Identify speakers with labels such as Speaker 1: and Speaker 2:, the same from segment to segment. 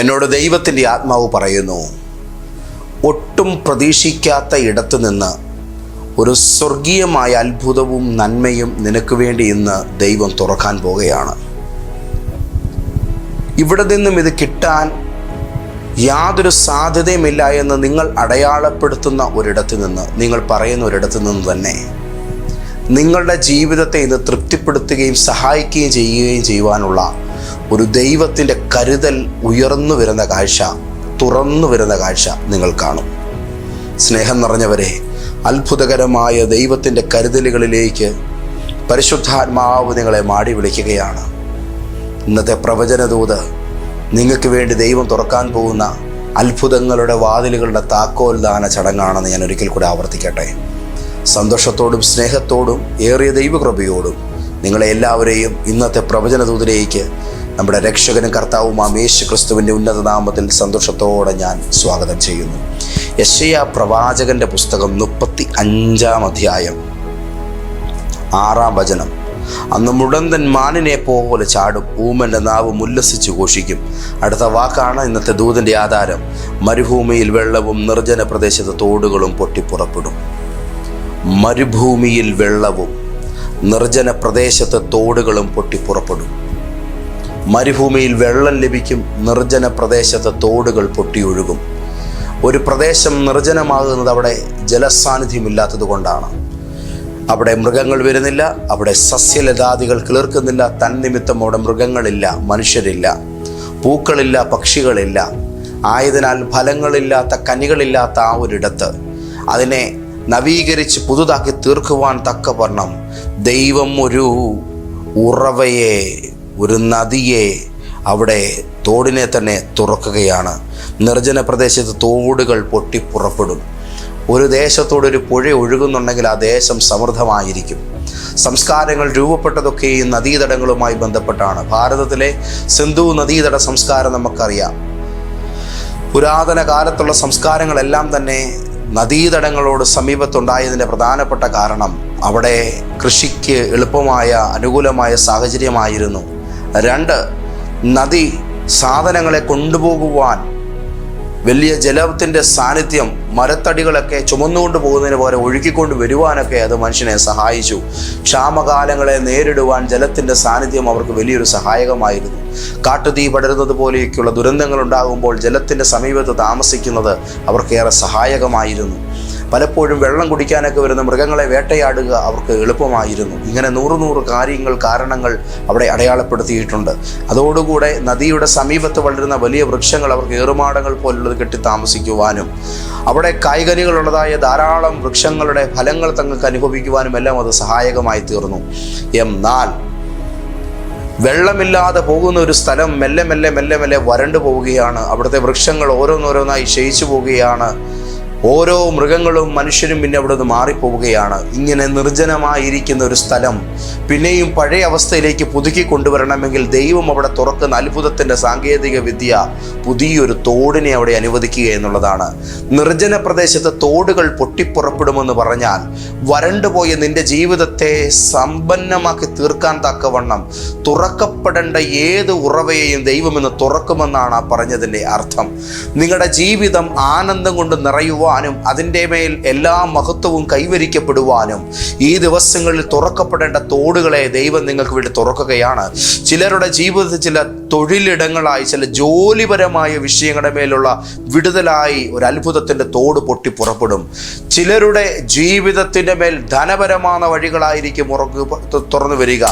Speaker 1: എന്നോട് ദൈവത്തിന്റെ ആത്മാവ് പറയുന്നു ഒട്ടും പ്രതീക്ഷിക്കാത്ത ഇടത്തു നിന്ന് ഒരു സ്വർഗീയമായ അത്ഭുതവും നന്മയും നിനക്ക് വേണ്ടി ഇന്ന് ദൈവം തുറക്കാൻ പോകുകയാണ് ഇവിടെ നിന്നും ഇത് കിട്ടാൻ യാതൊരു സാധ്യതയുമില്ല എന്ന് നിങ്ങൾ അടയാളപ്പെടുത്തുന്ന ഒരിടത്തു നിന്ന് നിങ്ങൾ പറയുന്ന ഒരിടത്തു നിന്ന് തന്നെ നിങ്ങളുടെ ജീവിതത്തെ ഇന്ന് തൃപ്തിപ്പെടുത്തുകയും സഹായിക്കുകയും ചെയ്യുകയും ചെയ്യുവാനുള്ള ഒരു ദൈവത്തിന്റെ കരുതൽ ഉയർന്നു വരുന്ന കാഴ്ച തുറന്നു വരുന്ന കാഴ്ച നിങ്ങൾ കാണും. സ്നേഹം നിറഞ്ഞവരെ അത്ഭുതകരമായ ദൈവത്തിന്റെ കരുതലുകളിലേക്ക് പരിശുദ്ധാത്മാവ് നിങ്ങളെ മാടി വിളിക്കുകയാണ്. ഇന്നത്തെ പ്രവചനദൂത് നിങ്ങൾക്ക് വേണ്ടി ദൈവം തുറക്കാൻ പോകുന്ന അത്ഭുതങ്ങളുടെ വാതിലുകളുടെ താക്കോൽദാന ചടങ്ങാണെന്ന് ഞാൻ ഒരിക്കൽ കൂടെ ആവർത്തിക്കട്ടെ. സന്തോഷത്തോടും സ്നേഹത്തോടും ഏറിയ ദൈവകൃപയോടും നിങ്ങളെ എല്ലാവരെയും ഇന്നത്തെ പ്രവചനദൂതിലേക്ക് നമ്മുടെ രക്ഷകനും കർത്താവുമാം യേശു ക്രിസ്തുവിന്റെ ഉന്നത നാമത്തിൽ സന്തോഷത്തോടെ ഞാൻ സ്വാഗതം ചെയ്യുന്നു. യശയ പ്രവാചകന്റെ പുസ്തകം മുപ്പത്തി അഞ്ചാം അധ്യായം ആറാം വചനം. അന്ന് മുടന്തൻ മാനിനെ പോലെ ചാടും ഊമന്റെ നാവ് ഉല്ലസിച്ച് ഘോഷിക്കും. അടുത്ത വാക്കാണ് ഇന്നത്തെ ദൂതന്റെ ആധാരം. മരുഭൂമിയിൽ വെള്ളവും നിർജന പ്രദേശത്ത് തോടുകളും പൊട്ടിപ്പുറപ്പെടും. മരുഭൂമിയിൽ വെള്ളവും നിർജന പ്രദേശത്ത് തോടുകളും പൊട്ടിപ്പുറപ്പെടും. മരുഭൂമിയിൽ വെള്ളം ലഭിക്കും നിർജന പ്രദേശത്ത് തോടുകൾ പൊട്ടിയൊഴുകും. ഒരു പ്രദേശം നിർജനമാകുന്നത് അവിടെ ജലസാന്നിധ്യമില്ലാത്തത് കൊണ്ടാണ്. അവിടെ മൃഗങ്ങൾ വരുന്നില്ല അവിടെ സസ്യലതാദികൾ കിളിർക്കുന്നില്ല തന്നിമിത്തം അവിടെ മൃഗങ്ങളില്ല മനുഷ്യരില്ല പൂക്കളില്ല പക്ഷികളില്ല. ആയതിനാൽ ഫലങ്ങളില്ലാത്ത കനികളില്ലാത്ത ആ ഒരിടത്ത് അതിനെ നവീകരിച്ച് പുതുതാക്കി തീർക്കുവാൻ തക്കവണ്ണം ദൈവം ഒരു ഉറവയെ ഒരു നദിയെ അവിടെ തോടിനെ തന്നെ തുറക്കുകയാണ്. നിർജന പ്രദേശത്ത് തോടുകൾ പൊട്ടിപ്പുറപ്പെടും ഒരു ദേശത്തോട് ഒരു പുഴ ഒഴുകുന്നുണ്ടെങ്കിൽ ആ ദേശം സമൃദ്ധമായിരിക്കും. സംസ്കാരങ്ങൾ രൂപപ്പെട്ടതൊക്കെ ഈ നദീതടങ്ങളുമായി ബന്ധപ്പെട്ടാണ്. ഭാരതത്തിലെ സിന്ധു നദീതട സംസ്കാരം നമുക്കറിയാം. പുരാതന കാലത്തുള്ള സംസ്കാരങ്ങളെല്ലാം തന്നെ നദീതടങ്ങളോട് സമീപത്തുണ്ടായതിന്റെ പ്രധാനപ്പെട്ട കാരണം അവിടെ കൃഷിക്ക് എളുപ്പമായ അനുകൂലമായ സാഹചര്യമായിരുന്നു. രണ്ട് നദി സാധനങ്ങളെ കൊണ്ടുപോകുവാൻ വലിയ ജലത്തിന്റെ സാന്നിധ്യം മരത്തടികളൊക്കെ ചുമന്നുകൊണ്ട് പോകുന്നതിന് പകരം ഒഴുക്കിക്കൊണ്ട് വരുവാനൊക്കെ അത് മനുഷ്യനെ സഹായിച്ചു. ക്ഷാമകാലങ്ങളെ നേരിടുവാൻ ജലത്തിന്റെ സാന്നിധ്യം അവർക്ക് വലിയൊരു സഹായകമായിരുന്നു. കാട്ടുതീ പടരുന്നത് പോലെയൊക്കെയുള്ള ദുരന്തങ്ങൾ ഉണ്ടാകുമ്പോൾ ജലത്തിന്റെ സമീപത്ത് താമസിക്കുന്നത് അവർക്കേറെ സഹായകമായിരുന്നു. പലപ്പോഴും വെള്ളം കുടിക്കാനൊക്കെ വരുന്ന മൃഗങ്ങളെ വേട്ടയാടുക അവർക്ക് എളുപ്പമായിരുന്നു. ഇങ്ങനെ നൂറ് നൂറ് കാര്യങ്ങൾ കാരണങ്ങൾ അവിടെ അടയാളപ്പെടുത്തിയിട്ടുണ്ട്. അതോടുകൂടെ നദിയുടെ സമീപത്ത് വളരുന്ന വലിയ വൃക്ഷങ്ങൾ അവർക്ക് ഏറുമാടങ്ങൾ പോലുള്ളത് കെട്ടി താമസിക്കുവാനും അവിടെ കായ്കനികളുള്ളതായ ധാരാളം വൃക്ഷങ്ങളുടെ ഫലങ്ങൾ തങ്ങൾക്ക് അനുഭവിക്കുവാനും എല്ലാം അത് സഹായകമായി തീർന്നു. എന്നാൽ വെള്ളമില്ലാതെ പോകുന്ന ഒരു സ്ഥലം മെല്ലെ മെല്ലെ മെല്ലെ മെല്ലെ വരണ്ടു പോവുകയാണ്. അവിടുത്തെ വൃക്ഷങ്ങൾ ഓരോന്നോരോന്നായി ക്ഷയിച്ചു പോവുകയാണ്. ഓരോ മൃഗങ്ങളും മനുഷ്യരും പിന്നെ അവിടെ നിന്ന് മാറിപ്പോവുകയാണ്. ഇങ്ങനെ നിർജനമായിരിക്കുന്ന ഒരു സ്ഥലം പിന്നെയും പഴയ അവസ്ഥയിലേക്ക് പുതുക്കി കൊണ്ടുവരണമെങ്കിൽ ദൈവം അവിടെ തുറക്കുന്ന അത്ഭുതത്തിന്റെ സാങ്കേതിക വിദ്യ പുതിയൊരു തോടിനെ അവിടെ അനുവദിക്കുക എന്നുള്ളതാണ്. നിർജന പ്രദേശത്ത് തോടുകൾ പൊട്ടിപ്പുറപ്പെടുമെന്ന് പറഞ്ഞാൽ വരണ്ടുപോയ നിന്റെ ജീവിതത്തെ സമ്പന്നമാക്കി തീർക്കാൻ തക്കവണ്ണം തുറക്കപ്പെടേണ്ട ഏത് ഉറവയെയും ദൈവം ഇന്ന് തുറക്കുമെന്നാണ് ആ പറഞ്ഞതിന്റെ അർത്ഥം. നിങ്ങളുടെ ജീവിതം ആനന്ദം കൊണ്ട് നിറയുവാനും അതിന്റെ മേൽ എല്ലാ മഹത്വവും കൈവരിക്കപ്പെടുവാനും ഈ ദിവസങ്ങളിൽ തുറക്കപ്പെടേണ്ട തോടുകളെ ദൈവം നിങ്ങൾക്ക് വേണ്ടി തുറക്കുകയാണ്. ചിലരുടെ ജീവിതത്തിൽ ചില തൊഴിലിടങ്ങളായി ചില ജോലിപരമായ വിഷയങ്ങളുടെ മേലുള്ള വിടുതലായി ഒരു അത്ഭുതത്തിന്റെ തോട് പൊട്ടി പുറപ്പെടും. ചിലരുടെ ജീവിതത്തിന്റെ മേൽ ധനപരമായ വഴികളായിരിക്കും ഉറങ്ങു തുറന്നു വരിക.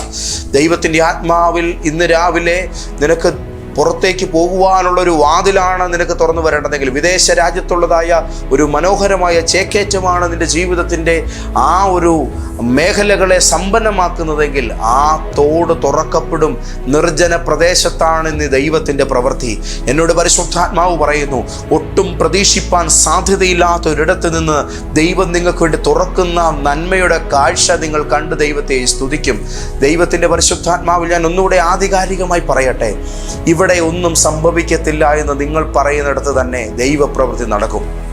Speaker 1: ദൈവത്തിന്റെ ആത്മാവിൽ ഇന്ന് രാവിലെ നിനക്ക് പുറത്തേക്ക് പോകുവാനുള്ള ഒരു വാതിലാണ് നിനക്ക് തുറന്നു വരേണ്ടതെങ്കിൽ. വിദേശ രാജ്യത്തുള്ളതായ ഒരു മനോഹരമായ ചേക്കേറ്റമാണ് നിന്റെ ജീവിതത്തിന്റെ ആ ഒരു മേഖലകളെ സമ്പന്നമാക്കുന്നതെങ്കിൽ ആ തോട് തുറക്കപ്പെടും. നിർജന പ്രദേശത്താണ് ഇന്ന് ദൈവത്തിന്റെ പ്രവൃത്തി. എന്നോട് പരിശുദ്ധാത്മാവ് പറയുന്നു ഒട്ടും പ്രതീക്ഷിപ്പാൻ സാധ്യതയില്ലാത്ത ഒരിടത്ത് നിന്ന് ദൈവം നിങ്ങൾക്ക് വേണ്ടി തുറക്കുന്ന നന്മയുടെ കാഴ്ച നിങ്ങൾ കണ്ട് ദൈവത്തെ സ്തുതിക്കും. ദൈവത്തിന്റെ പരിശുദ്ധാത്മാവിൽ ഞാൻ ഒന്നുകൂടെ ആധികാരികമായി പറയട്ടെ. ഇവിടെ ഒന്നും സംഭവിക്കത്തില്ല എന്ന് നിങ്ങൾ പറയുന്നിടത്ത് തന്നെ ദൈവപ്രവൃത്തി നടക്കും.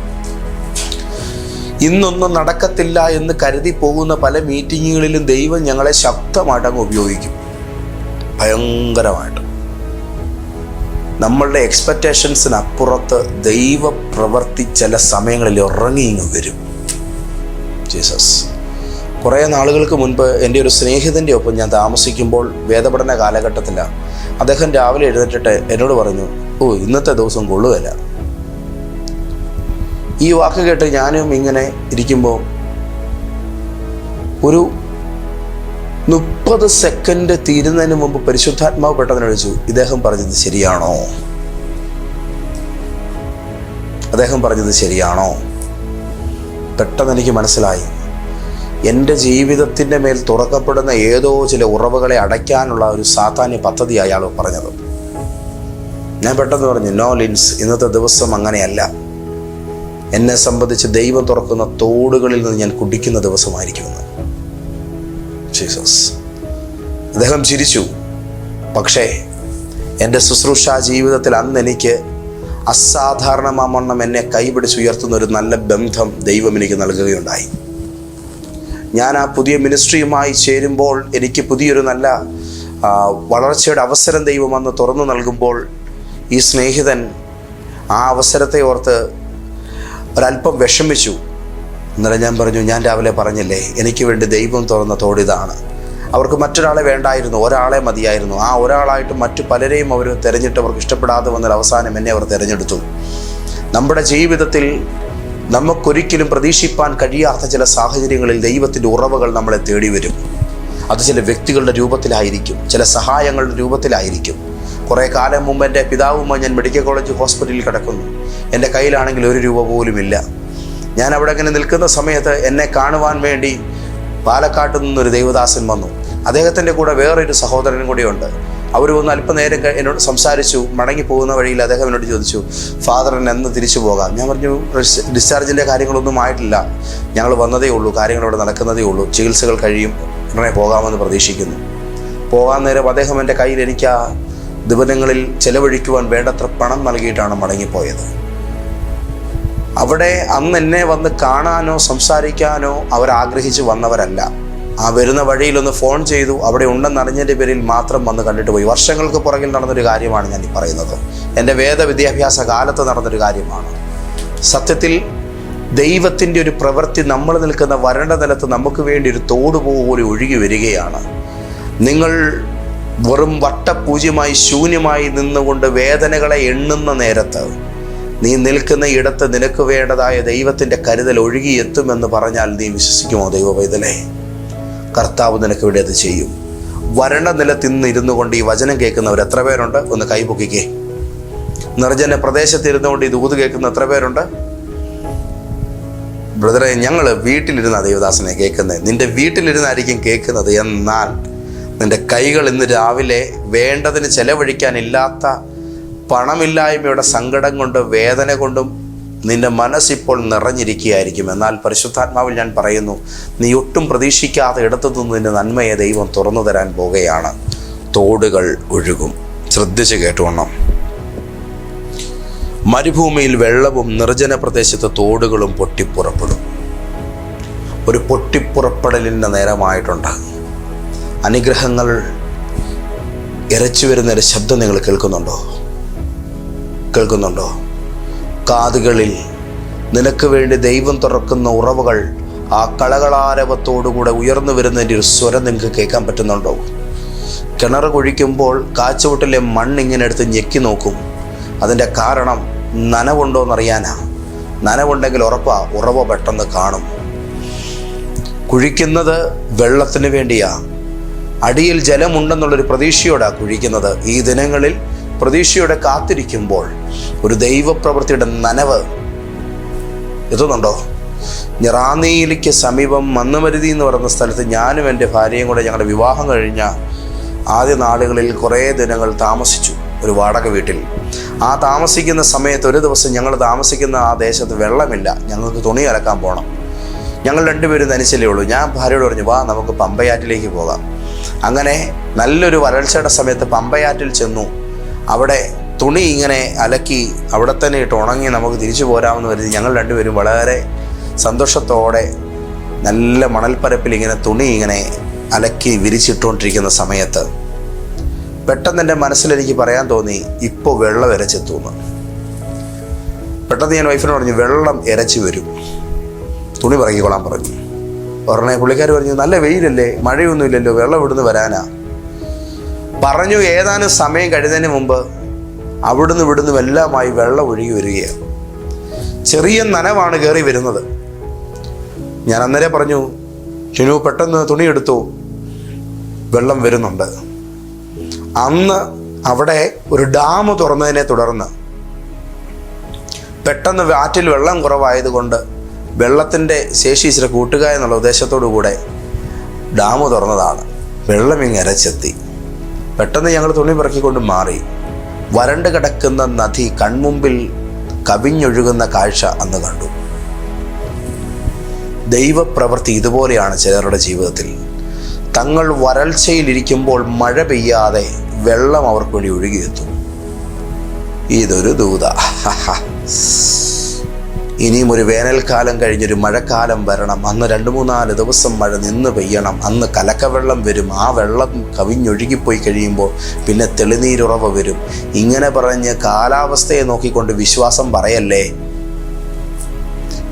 Speaker 1: ഇന്നൊന്നും നടക്കത്തില്ല എന്ന് കരുതി പോകുന്ന പല മീറ്റിങ്ങുകളിലും ദൈവം ഞങ്ങളെ ശക്തമായിട്ട് അങ്ങ് ഉപയോഗിക്കും. ഭയങ്കരമായിട്ട്. നമ്മളുടെ എക്സ്പെക്റ്റേഷൻസിന് ദൈവ പ്രവർത്തി ചില സമയങ്ങളിൽ ഇറങ്ങി ഇങ്ങ് വരും. ജീസസ്. കുറേ നാളുകൾക്ക് മുൻപ് എന്റെ ഒരു സ്നേഹിതന്റെ ഒപ്പം ഞാൻ താമസിക്കുമ്പോൾ വേദപഠന കാലഘട്ടത്തിലാണ്. അദ്ദേഹം രാവിലെ എഴുന്നേറ്റിട്ട് എന്നോട് പറഞ്ഞു ഓ ഇന്നത്തെ ദിവസം കൊള്ളുകയില്ല. ഈ വാക്ക് കേട്ട് ഞാനും ഇങ്ങനെ ഇരിക്കുമ്പോൾ ഒരു മുപ്പത് സെക്കൻഡ് തീരുന്നതിന് മുമ്പ് പരിശുദ്ധാത്മാവ് പെട്ടെന്ന് വിളിച്ചു ഇദ്ദേഹം പറഞ്ഞത് ശരിയാണോ? അദ്ദേഹം പറഞ്ഞത് ശരിയാണോ? പെട്ടെന്ന് എനിക്ക് മനസ്സിലായി. എന്റെ ജീവിതത്തിന്റെ മേൽ തുറക്കപ്പെടുന്ന ഏതോ ചില ഉറവുകളെ അടയ്ക്കാനുള്ള ഒരു സാധാന്യ പദ്ധതി അയാൾ പറഞ്ഞത്. ഞാൻ പെട്ടെന്ന് പറഞ്ഞു നോ ലിൻസ് ഇന്നത്തെ ദിവസം അങ്ങനെയല്ല. എന്നെ സംബന്ധിച്ച് ദൈവം തുറക്കുന്ന തോടുകളിൽ നിന്ന് ഞാൻ കുടിക്കുന്ന ദിവസമായിരിക്കുമെന്ന്. ജീസസ് അദ്ദേഹം ചിരിച്ചു. പക്ഷേ എന്റെ ശുശ്രൂഷ ജീവിതത്തിൽ അന്ന് എനിക്ക് അസാധാരണമാമണ്ണം എന്നെ കൈപിടിച്ചുയർത്തുന്ന ഒരു നല്ല ബന്ധം ദൈവം എനിക്ക് നൽകുകയുണ്ടായി. ഞാൻ ആ പുതിയ മിനിസ്ട്രിയുമായി ചേരുമ്പോൾ എനിക്ക് പുതിയൊരു നല്ല വളർച്ചയുടെ അവസരം ദൈവം അന്ന് തുറന്നു നൽകുമ്പോൾ ഈ സ്നേഹിതൻ ആ അവസരത്തെ ഓർത്ത് ഒരല്പം വിഷമിച്ചു. എന്നിട്ട് ഞാൻ പറഞ്ഞു ഞാൻ രാവിലെ പറഞ്ഞില്ലേ എനിക്ക് വേണ്ടി ദൈവം തുറന്ന തോടിതാണ് അവർക്ക് മറ്റൊരാളെ വേണ്ടായിരുന്നു ഒരാളെ മതിയായിരുന്നു. ആ ഒരാളായിട്ട് മറ്റു പലരെയും അവർ തിരഞ്ഞിട്ട് അവർക്ക് ഇഷ്ടപ്പെടാതെ വന്നാൽ അവസാനം എന്നെ അവർ തിരഞ്ഞെടുത്തു. നമ്മുടെ ജീവിതത്തിൽ നമുക്കൊരിക്കലും പ്രതീക്ഷിപ്പാൻ കഴിയാത്ത ചില സാഹചര്യങ്ങളിൽ ദൈവത്തിന്റെ ഉറവകൾ നമ്മളെ തേടി വരും. അത് ചില വ്യക്തികളുടെ രൂപത്തിലായിരിക്കും ചില സഹായങ്ങളുടെ രൂപത്തിലായിരിക്കും. കുറേ കാലം മുമ്പ് എന്റെ പിതാവുമായി ഞാൻ മെഡിക്കൽ കോളേജ് ഹോസ്പിറ്റലിൽ കിടക്കുന്നു. എന്റെ കയ്യിലാണെങ്കിൽ ഒരു രൂപ പോലും ഇല്ല. ഞാൻ അവിടെ ഇങ്ങനെ നിൽക്കുന്ന സമയത്ത് എന്നെ കാണുവാൻ വേണ്ടി പാലക്കാട്ടു നിന്നൊരു ദൈവദാസൻ വന്നു. അദ്ദേഹത്തിന്റെ കൂടെ വേറൊരു സഹോദരനും കൂടിയുണ്ട്. അവർ വന്ന് അല്പനേരം എന്നോട് സംസാരിച്ചു മടങ്ങി പോകുന്ന വഴിയിൽ അദ്ദേഹം എന്നോട് ചോദിച്ചു ഫാദറിന് എന്ന് തിരിച്ചു പോകാം. ഞാൻ പറഞ്ഞു "ഡിസ്- ഡിസ്ചാർജിന്റെ കാര്യങ്ങളൊന്നും ആയിട്ടില്ല. ഞങ്ങൾ വന്നതേ ഉള്ളൂ കാര്യങ്ങൾ ഇവിടെ നടക്കുന്നതേ ഉള്ളൂ. ചികിത്സകൾ കഴിയും ഉടനെ പോകാമെന്ന് പ്രതീക്ഷിക്കുന്നു. പോകാൻ നേരം അദ്ദേഹം എന്റെ കയ്യിൽ എനിക്ക് ആ ദിവനങ്ങളിൽ ചെലവഴിക്കുവാൻ വേണ്ടത്ര പണം നൽകിയിട്ടാണ് മടങ്ങിപ്പോയത്. അവിടെ അന്ന് എന്നെ വന്ന് കാണാനോ സംസാരിക്കാനോ അവരാഗ്രഹിച്ച് വന്നവരല്ല. ആ വരുന്ന വഴിയിലൊന്ന് ഫോൺ ചെയ്തു അവിടെ ഉണ്ടെന്ന് അറിഞ്ഞതിന്റെ പേരിൽ മാത്രം വന്ന് കണ്ടിട്ട് പോയി. വർഷങ്ങൾക്ക് പുറകിൽ നടന്നൊരു കാര്യമാണ് ഞാൻ ഈ പറയുന്നത്. എന്റെ വേദ വിദ്യാഭ്യാസ കാലത്ത് നടന്നൊരു കാര്യമാണ്. സത്യത്തിൽ ദൈവത്തിന്റെ ഒരു പ്രവൃത്തി നമ്മൾ നിൽക്കുന്ന വരണ്ട നിലത്ത് നമുക്ക് വേണ്ടി ഒരു തോട് പോലെ ഒഴുകി വരികയാണ്. നിങ്ങൾ വെറും വട്ടപൂജ്യമായി ശൂന്യമായി നിന്നുകൊണ്ട് വേദനകളെ എണ്ണുന്ന നേരത്ത് നീ നിൽക്കുന്ന ഇടത്ത് നിനക്ക് വേണ്ടതായ ദൈവത്തിന്റെ കരുതൽ ഒഴുകിയെത്തുമെന്ന് പറഞ്ഞാൽ നീ വിശ്വസിക്കുമോ ദൈവ പൈതലേ കർത്താവ് നിനക്ക് വേണ്ടി അത് ചെയ്യും. വരണ്ട നിലത്ത് ഇന്ന് ഇരുന്നു കൊണ്ട് ഈ വചനം കേൾക്കുന്നവർ എത്ര പേരുണ്ട്? ഒന്ന് കൈപൊക്കിക്കേ നിർജന പ്രദേശത്ത് ഇരുന്നുകൊണ്ട് ഈ ദൂത് കേൾക്കുന്ന എത്ര പേരുണ്ട്? ബ്രദറെ ഞങ്ങൾ വീട്ടിലിരുന്ന ദേവദാസനെ കേൾക്കുന്നത് നിന്റെ വീട്ടിലിരുന്നായിരിക്കും കേൾക്കുന്നത്. എന്നാൽ നിന്റെ കൈകൾ ഇന്ന് രാവിലെ വേണ്ടതിന് ചെലവഴിക്കാനില്ലാത്ത പണമില്ലായ്മയുടെ സങ്കടം കൊണ്ട് വേദന കൊണ്ടും നിന്റെ മനസ്സിപ്പോൾ നിറഞ്ഞിരിക്കുകയായിരിക്കും. എന്നാൽ പരിശുദ്ധാത്മാവിൽ ഞാൻ പറയുന്നു നീ ഒട്ടും പ്രതീക്ഷിക്കാതെ ഇടത്തു നിന്ന് നിന്റെ നന്മയെ ദൈവം തുറന്നു തരാൻ പോകുകയാണ്. തോടുകൾ ഒഴുകും. ശ്രദ്ധിച്ച് കേട്ടോണം മരുഭൂമിയിൽ വെള്ളവും നിർജന പ്രദേശത്ത് തോടുകളും പൊട്ടിപ്പുറപ്പെടും. ഒരു പൊട്ടിപ്പുറപ്പെടലിന്റെ നേരമായിട്ടുണ്ട് അനുഗ്രഹങ്ങൾ ഇരച്ചു വരുന്നൊരു ശബ്ദം നിങ്ങൾ കേൾക്കുന്നുണ്ടോ? കേൾക്കുന്നുണ്ടോ? കാതുകളിൽ നിനക്ക് വേണ്ടി ദൈവം തുറക്കുന്ന ഉറവുകൾ ആ കളകളാരവത്തോടുകൂടെ ഉയർന്നു വരുന്നതിന്റെ ഒരു സ്വരം നിങ്ങൾക്ക് കേൾക്കാൻ പറ്റുന്നുണ്ടോ? കിണർ കുഴിക്കുമ്പോൾ കാച്ചുവട്ടിലെ മണ്ണ് ഇങ്ങനെ എടുത്ത് ഞെക്കി നോക്കും. അതിന്റെ കാരണം നനവുണ്ടോ എന്നറിയാനാ നനവുണ്ടെങ്കിൽ ഉറപ്പാ ഉറവ പെട്ടെന്ന് കാണും. കുഴിക്കുന്നത് വെള്ളത്തിന് വേണ്ടിയാ. അടിയിൽ ജലമുണ്ടെന്നുള്ളൊരു പ്രതീക്ഷയോടാ കുഴിക്കുന്നത്. ഈ ദിനങ്ങളിൽ പ്രതീക്ഷയോടെ കാത്തിരിക്കുമ്പോൾ ഒരു ദൈവപ്രവൃത്തിയുടെ നനവ്. എത്തുന്നുണ്ടോ റാന്നിയിലേക്ക് സമീപം മന്നുമരുതി എന്ന് പറയുന്ന സ്ഥലത്ത് ഞാനും എന്റെ ഭാര്യയും കൂടെ ഞങ്ങളുടെ വിവാഹം കഴിഞ്ഞ ആദ്യ നാളുകളിൽ കുറേ ദിനങ്ങൾ താമസിച്ചു ഒരു വാടക വീട്ടിൽ. ആ താമസിക്കുന്ന സമയത്ത് ഒരു ദിവസം ഞങ്ങൾ താമസിക്കുന്ന ആ ദേശത്ത് വെള്ളമില്ല. ഞങ്ങൾക്ക് തുണി അലക്കാൻ പോകണം ഞങ്ങൾ രണ്ടുപേരും തനിച്ചല്ലേ ഉള്ളൂ. ഞാൻ ഭാര്യയോട് പറഞ്ഞു വാ നമുക്ക് പമ്പയാറ്റിലേക്ക് പോകാം. അങ്ങനെ നല്ലൊരു വരൾച്ചയുടെ സമയത്ത് പമ്പയാറ്റിൽ ചെന്നു. അവിടെ തുണി ഇങ്ങനെ അലക്കി അവിടെ തന്നെ ഇട്ട് ഉണങ്ങി നമുക്ക് തിരിച്ചു പോരാമെന്ന് കരുതി ഞങ്ങൾ രണ്ടുപേരും വളരെ സന്തോഷത്തോടെ നല്ല മണൽപ്പരപ്പിൽ ഇങ്ങനെ തുണി ഇങ്ങനെ അലക്കി വിരിച്ചിട്ടുകൊണ്ടിരിക്കുന്ന സമയത്ത് പെട്ടെന്ന് എന്റെ മനസ്സിലെനിക്ക് പറയാൻ തോന്നി ഇപ്പോൾ വെള്ളം ഇരച്ചെത്തുന്നു പെട്ടെന്ന് ഞാൻ വൈഫിനോട് പറഞ്ഞു വെള്ളം ഇരച്ചു വരും. തുണി പറക്കിക്കൊള്ളാൻ പറഞ്ഞു. ഉടനെ പുള്ളിക്കാർ പറഞ്ഞു നല്ല വെയിലല്ലേ മഴയൊന്നുമില്ലല്ലോ വെള്ളം ഇവിടുന്ന് വരാനാ. പറഞ്ഞു ഏതാനും സമയം കഴിയുന്നതിന് മുമ്പ് അവിടുന്ന് ഇവിടുന്ന് എല്ലാമായി വെള്ളം ഒഴുകി വരികയാണ്. ചെറിയ നനവാണ് കയറി വരുന്നത്. ഞാൻ അന്നേരം പറഞ്ഞു ഷിനു പെട്ടെന്ന് തുണിയെടുത്തു. വെള്ളം വരുന്നുണ്ട്. അന്ന് അവിടെ ഒരു ഡാം തുറന്നതിനെ തുടർന്ന് പെട്ടെന്ന് വാറ്റിൽ വെള്ളം കുറവായതുകൊണ്ട് വെള്ളത്തിന്റെ ശേഷി ഇച്ചിരി കൂട്ടുക എന്നുള്ള ഉദ്ദേശത്തോടു കൂടെ ഡാം തുറന്നതാണ്. വെള്ളം ഇങ്ങനെ അരച്ചെത്തി. പെട്ടെന്ന് ഞങ്ങൾ തുണി പിറക്കിക്കൊണ്ട് മാറി. വരണ്ട് കിടക്കുന്ന നദി കൺമുമ്പിൽ കവിഞ്ഞൊഴുകുന്ന കാഴ്ച അന്ന് കണ്ടു. ദൈവപ്രവൃത്തി ഇതുപോലെയാണ് ചിലരുടെ ജീവിതത്തിൽ. തങ്ങൾ വരൾച്ചയിലിരിക്കുമ്പോൾ മഴ പെയ്യാതെ വെള്ളം അവർക്ക് വേണ്ടി ഒഴുകിയെത്തും. ഇതൊരു ദൂത. ഇനിയും ഒരു വേനൽക്കാലം കഴിഞ്ഞൊരു മഴക്കാലം വരണം. അന്ന് രണ്ട് മൂന്നാൽ ദിവസം മഴ നിന്ന് പെയ്യണം. അന്ന് കലക്കവെള്ളം വരും. ആ വെള്ളം കവിഞ്ഞൊഴുകിപ്പോയി കഴിയുമ്പോൾ പിന്നെ തെളിനീരുറവ് വരും. ഇങ്ങനെ പറഞ്ഞ് കാലാവസ്ഥയെ നോക്കിക്കൊണ്ട് വിശ്വാസം പറയല്ലേ?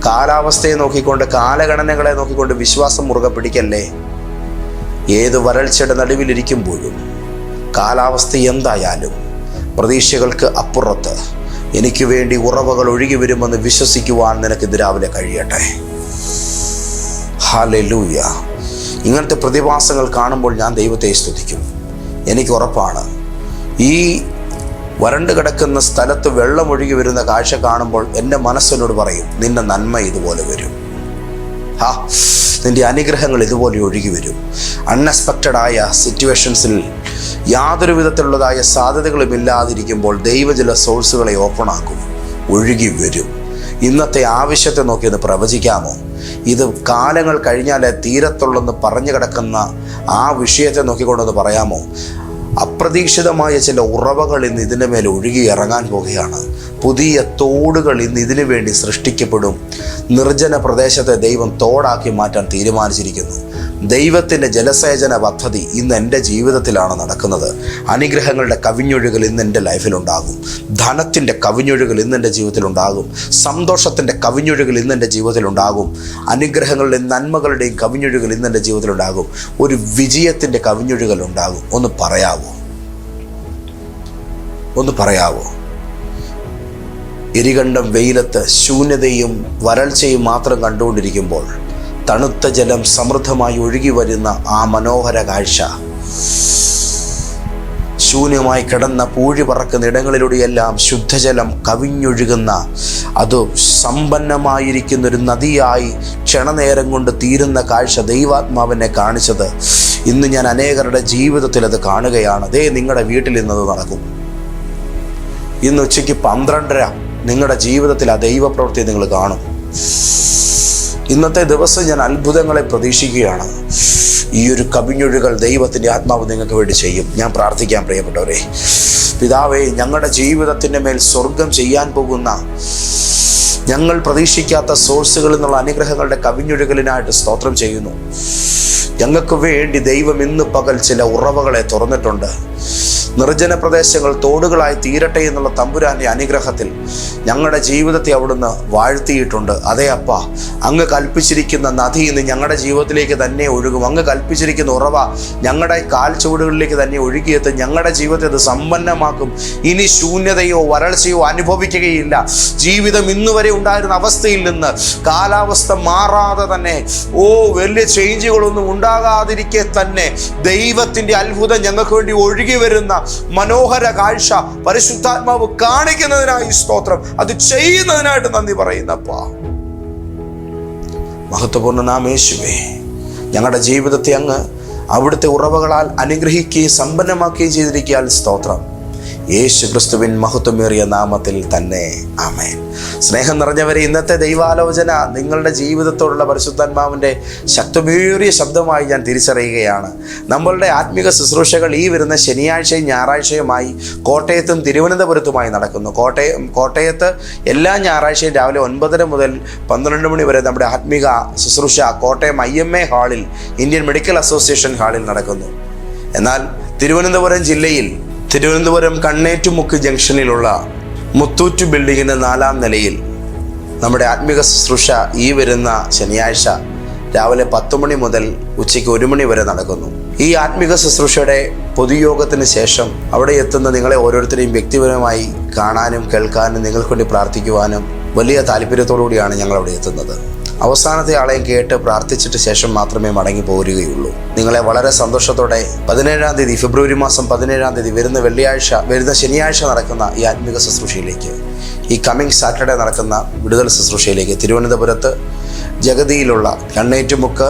Speaker 1: കാലാവസ്ഥയെ നോക്കിക്കൊണ്ട് കാലഗണനകളെ നോക്കിക്കൊണ്ട് വിശ്വാസം മുറുകെ പിടിക്കല്ലേ? ഏത് വരൾച്ചയുടെ നടുവിലിരിക്കുമ്പോഴും കാലാവസ്ഥ എന്തായാലും പ്രതീക്ഷകൾക്ക് അപ്പുറത്ത്. എനിക്ക് വേണ്ടി ഉറവകൾ ഒഴുകി വരുമെന്ന് വിശ്വസിക്കുവാൻ നിനക്ക് ഇത് രാവിലെ കഴിയട്ടെ. ഹാലൂയ ഇങ്ങനത്തെ പ്രതിഭാസങ്ങൾ കാണുമ്പോൾ ഞാൻ ദൈവത്തെ സ്തുതിക്കും എനിക്ക് ഉറപ്പാണ്. ഈ വരണ്ട് കിടക്കുന്ന സ്ഥലത്ത് വെള്ളം ഒഴുകി വരുന്ന കാഴ്ച കാണുമ്പോൾ എന്റെ മനസ്സിനോട് പറയും നിന്റെ നന്മ ഇതുപോലെ വരും. ഹാ നിന്റെ അനുഗ്രഹങ്ങൾ ഇതുപോലെ ഒഴുകി വരും. അൺഎക്സ്പെക്റ്റഡ് ആയ സിറ്റുവേഷൻസിൽ യാതൊരു വിധത്തിലുള്ളതായ സാധ്യതകളും ഇല്ലാതിരിക്കുമ്പോൾ ദൈവജല സോഴ്സുകളെ ഓപ്പൺ ആക്കും. ഒഴുകി വരും. ഇന്നത്തെ ആവശ്യത്തെ നോക്കി ഒന്ന് പ്രവചിക്കാമോ? ഇത് കാലങ്ങൾ കഴിഞ്ഞാലേ തീരത്തുള്ളെന്ന് പറഞ്ഞു കിടക്കുന്ന ആ വിഷയത്തെ നോക്കിക്കൊണ്ടൊന്ന് പറയാമോ? അപ്രതീക്ഷിതമായ ചില ഉറവകൾ ഇന്ന് ഇതിന്റെ മേൽ ഒഴുകി ഇറങ്ങാൻ പോകുകയാണ് പുതിയ തോടുകൾ ഇന്ന് ഇതിനു വേണ്ടി സൃഷ്ടിക്കപ്പെടും. നിർജന പ്രദേശത്തെ ദൈവം തോടാക്കി മാറ്റാൻ തീരുമാനിച്ചിരിക്കുന്നു. ദൈവത്തിന്റെ ജലസേചന പദ്ധതി ഇന്ന് എന്റെ ജീവിതത്തിലാണ് നടക്കുന്നത്. അനുഗ്രഹങ്ങളുടെ കവിഞ്ഞൊഴുകൾ ഇന്ന് എന്റെ ലൈഫിലുണ്ടാകും ധനത്തിന്റെ കവിഞ്ഞൊഴുകൾ ഇന്ന് എന്റെ ജീവിതത്തിലുണ്ടാകും സന്തോഷത്തിന്റെ കവിഞ്ഞൊഴുകൾ ഇന്ന് എന്റെ ജീവിതത്തിലുണ്ടാകും അനുഗ്രഹങ്ങളുടെയും നന്മകളുടെയും കവിഞ്ഞൊഴുകൾ ഇന്ന് എന്റെ ജീവിതത്തിലുണ്ടാകും ഒരു വിജയത്തിന്റെ കവിഞ്ഞൊഴുകൾ ഉണ്ടാകും. ഒന്ന് പറയാവോ? ഒന്ന് പറയാവോ? എരികണ്ടം വെയിലത്ത് ശൂന്യതയും വരൾച്ചയും മാത്രം കണ്ടുകൊണ്ടിരിക്കുമ്പോൾ തണുത്ത ജലം സമൃദ്ധമായി ഒഴുകി വരുന്ന ആ മനോഹര കാഴ്ച. ശൂന്യമായി കിടന്ന പൂഴി പറക്കുന്ന ഇടങ്ങളിലൂടെയെല്ലാം ശുദ്ധജലം കവിഞ്ഞൊഴുകുന്ന അത് സമ്പന്നമായിരിക്കുന്ന ഒരു നദിയായി ക്ഷണനേരം കൊണ്ട് തീരുന്ന കാഴ്ച ദൈവാത്മാവിനെ കാണിച്ചത് ഇന്ന് ഞാൻ അനേകരുടെ ജീവിതത്തിൽ അത് കാണുകയാണ്. അതേ നിങ്ങളുടെ വീട്ടിൽ ഇന്നത് നടക്കും. ഇന്ന് ഉച്ചയ്ക്ക് പന്ത്രണ്ടര നിങ്ങളുടെ ജീവിതത്തിൽ ആ ദൈവപ്രവൃത്തി നിങ്ങൾ കാണും. ഇന്നത്തെ ദിവസം ഞാൻ അത്ഭുതങ്ങളെ പ്രതീക്ഷിക്കുകയാണ്. ഈ ഒരു കവിഞ്ഞൊഴുകൾ ദൈവത്തിന്റെ ആത്മാവ് നിങ്ങൾക്ക് വേണ്ടി ചെയ്യും. ഞാൻ പ്രാർത്ഥിക്കാൻ പ്രിയപ്പെട്ടവരെ. പിതാവേ ഞങ്ങളുടെ ജീവിതത്തിന്റെ മേൽ സ്വർഗം ചെയ്യാൻ പോകുന്ന ഞങ്ങൾ പ്രതീക്ഷിക്കാത്ത സോഴ്സുകളിൽ നിന്നുള്ള അനുഗ്രഹങ്ങളുടെ കവിഞ്ഞൊഴുകലിനായിട്ട് സ്തോത്രം ചെയ്യുന്നു. ഞങ്ങൾക്ക് വേണ്ടി ദൈവം ഇന്ന് പകൽ ചില ഉറവകളെ തുറന്നിട്ടുണ്ട്. നിർജന പ്രദേശങ്ങൾ തോടുകളായി തീരട്ടെ എന്നുള്ള തമ്പുരാന്റെ അനുഗ്രഹത്തിൽ ഞങ്ങളുടെ ജീവിതത്തെ അവിടുന്ന് വാഴ്ത്തിയിട്ടുണ്ട്. അതേ അപ്പ അങ്ങ് കൽപ്പിച്ചിരിക്കുന്ന നദി ഇന്ന് ഞങ്ങളുടെ ജീവിതത്തിലേക്ക് തന്നെ ഒഴുകും. അങ്ങ് കൽപ്പിച്ചിരിക്കുന്ന ഉറവ ഞങ്ങളുടെ കാൽ ചുവടുകളിലേക്ക് തന്നെ ഒഴുകിയെത്തും. ഞങ്ങളുടെ ജീവിതത്തെ അത് സമ്പന്നമാക്കും. ഇനി ശൂന്യതയോ വരൾച്ചയോ അനുഭവിക്കുകയില്ല. ജീവിതം ഇന്ന് വരെ ഉണ്ടായിരുന്ന അവസ്ഥയിൽ നിന്ന് കാലാവസ്ഥ മാറാതെ തന്നെ ഓ വലിയ ചേഞ്ചുകളൊന്നും ഉണ്ടാകാതിരിക്കെ തന്നെ ദൈവത്തിന്റെ അത്ഭുതം ഞങ്ങൾക്ക് വേണ്ടി ഒഴുകി വരുന്ന മനോഹര കാഴ്ച പരിശുദ്ധാത്മാവ് കാണിക്കുന്നതിനായി സ്തോത്രം. അത് ചെയ്യുന്നതിനായിട്ട് നന്ദി പറയുന്നപ്പാ. മഹത്വപൂർണ നാം യേശുവേ ഞങ്ങളുടെ ജീവിതത്തെ അങ്ങ് അവിടുത്തെ ഉറവകളാൽ അനുഗ്രഹിക്കുകയും സമ്പന്നമാക്കുകയും ചെയ്തിരിക്കാൻ സ്തോത്രം. യേശു ക്രിസ്തുവിൻ മഹത്വമേറിയ നാമത്തിൽ തന്നെ ആമേൻ. സ്നേഹം നിറഞ്ഞവരെ ഇന്നത്തെ ദൈവാലോചന നിങ്ങളുടെ ജീവിതത്തോടുള്ള പരിശുദ്ധാത്മാവിന്റെ ശക്തമേറിയ ശബ്ദമായി ഞാൻ തിരിച്ചറിയുകയാണ്. നമ്മളുടെ ആത്മീക ശുശ്രൂഷകൾ ഈ വരുന്ന ശനിയാഴ്ചയും ഞായറാഴ്ചയുമായി കോട്ടയത്തും തിരുവനന്തപുരത്തുമായി നടക്കുന്നു. കോട്ടയം കോട്ടയത്ത് എല്ലാ ഞായറാഴ്ചയും രാവിലെ ഒൻപതര മുതൽ പന്ത്രണ്ട് മണി വരെ നമ്മുടെ ആത്മീക ശുശ്രൂഷ കോട്ടയം ഐ എം എ ഹാളിൽ ഇന്ത്യൻ മെഡിക്കൽ അസോസിയേഷൻ ഹാളിൽ നടക്കുന്നു. എന്നാൽ തിരുവനന്തപുരം ജില്ലയിൽ തിരുവനന്തപുരം കണ്ണേറ്റുമുക്ക് ജംഗ്ഷനിലുള്ള മുത്തൂറ്റ് ബിൽഡിങ്ങിന്റെ നാലാം നിലയിൽ നമ്മുടെ ആത്മീക ശുശ്രൂഷ ഈ വരുന്ന ശനിയാഴ്ച രാവിലെ പത്ത് മണി മുതൽ ഉച്ചയ്ക്ക് ഒരു മണി വരെ നടക്കുന്നു. ഈ ആത്മീക ശുശ്രൂഷയുടെ പൊതുയോഗത്തിന് ശേഷം അവിടെ എത്തുന്ന നിങ്ങളെ ഓരോരുത്തരെയും വ്യക്തിപരമായി കാണാനും കേൾക്കാനും നിങ്ങൾക്ക് വേണ്ടി പ്രാർത്ഥിക്കുവാനും വലിയ താല്പര്യത്തോടുകൂടിയാണ് ഞങ്ങൾ അവിടെ എത്തുന്നത്. അവസാനത്തെ ആളെയും കേട്ട് പ്രാർത്ഥിച്ചിട്ട് ശേഷം മാത്രമേ മടങ്ങി പോരുകയുള്ളൂ. നിങ്ങളെ വളരെ സന്തോഷത്തോടെ പതിനേഴാം തീയതി ഫെബ്രുവരി മാസം പതിനേഴാം തീയതി വരുന്ന വെള്ളിയാഴ്ച വരുന്ന ശനിയാഴ്ച നടക്കുന്ന ഈ ആത്മിക ശുശ്രൂഷയിലേക്ക് ഈ കമ്മിങ് സാറ്റർഡേ നടക്കുന്ന വിടുതൽ ശുശ്രൂഷയിലേക്ക് തിരുവനന്തപുരത്ത് ജഗതിയിലുള്ള കണ്ണേറ്റുമുക്ക്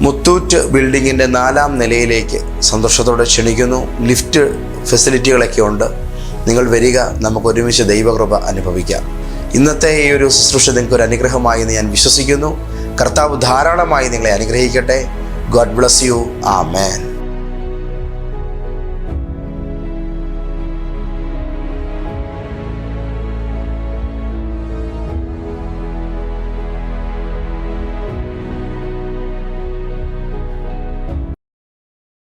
Speaker 1: മുത്തൂറ്റ് ബിൽഡിങ്ങിന്റെ നാലാം നിലയിലേക്ക് സന്തോഷത്തോടെ ക്ഷണിക്കുന്നു. ലിഫ്റ്റ് ഫെസിലിറ്റികളൊക്കെ ഉണ്ട്. നിങ്ങൾ വരിക നമുക്ക് ഒരുമിച്ച് ദൈവകൃപ അനുഭവിക്കാം. ഇന്നത്തെ ഈ ഒരു ശുശ്രൂഷ നിങ്ങൾക്ക് ഒരു അനുഗ്രഹമായി എന്ന് ഞാൻ വിശ്വസിക്കുന്നു. കർത്താവ് ധാരാളമായി നിങ്ങളെ അനുഗ്രഹിക്കട്ടെ. ഗോഡ് ബ്ലസ് യു ആ മേൻ